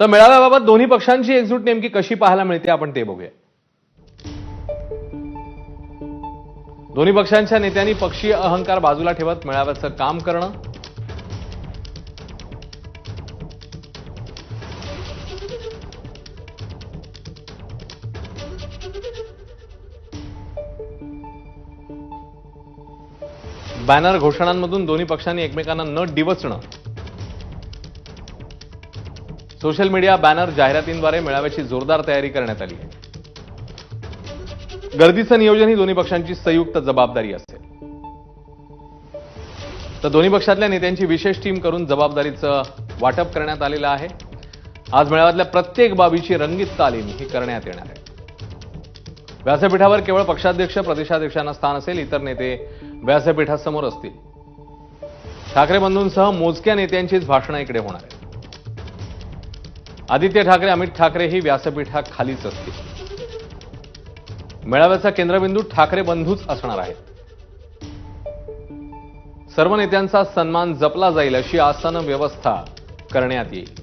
तर मेळाव्याबाबत दोन्ही पक्षांची एकजूट नेमकी कशी पाहायला मिळते आपण ते बघूया. दोन्ही पक्षांच्या नेत्यांनी पक्षीय अहंकार बाजूला ठेवत मेळाव्याचं काम करणं. बॅनर घोषणांमधून दोन्ही पक्षांनी एकमेकांना न डिवचणं. सोशल मीडिया बॅनर जाहिरातींद्वारे मेळाव्याची जोरदार तयारी करण्यात आली. आहे गर्दीचं नियोजन ही दोन्ही पक्षांची संयुक्त जबाबदारी असेल. तर दोन्ही पक्षातल्या नेत्यांची विशेष टीम करून जबाबदारीचं वाटप करण्यात आलेलं आहे. आज मेळाव्यातल्या प्रत्येक बाबीची रंगीत तालीम ही करण्यात येणार आहे. व्यासपीठावर केवळ पक्षाध्यक्ष प्रदेशाध्यक्षांना स्थान असेल इतर नेते व्यासपीठासमोर असतील. ठाकरे बंधूंसह मोजक्या नेत्यांचीच भाषणं इकडे होणार आहेत. आदित्य ठाकरे अमित ठाकरे ही व्यासपीठाखालीच असतील. मेळाव्याचा केंद्रबिंदू ठाकरे बंधूच असणार आहेत. सर्व नेत्यांचा सन्मान जपला जाईल अशी आसन व्यवस्था करण्यात येईल.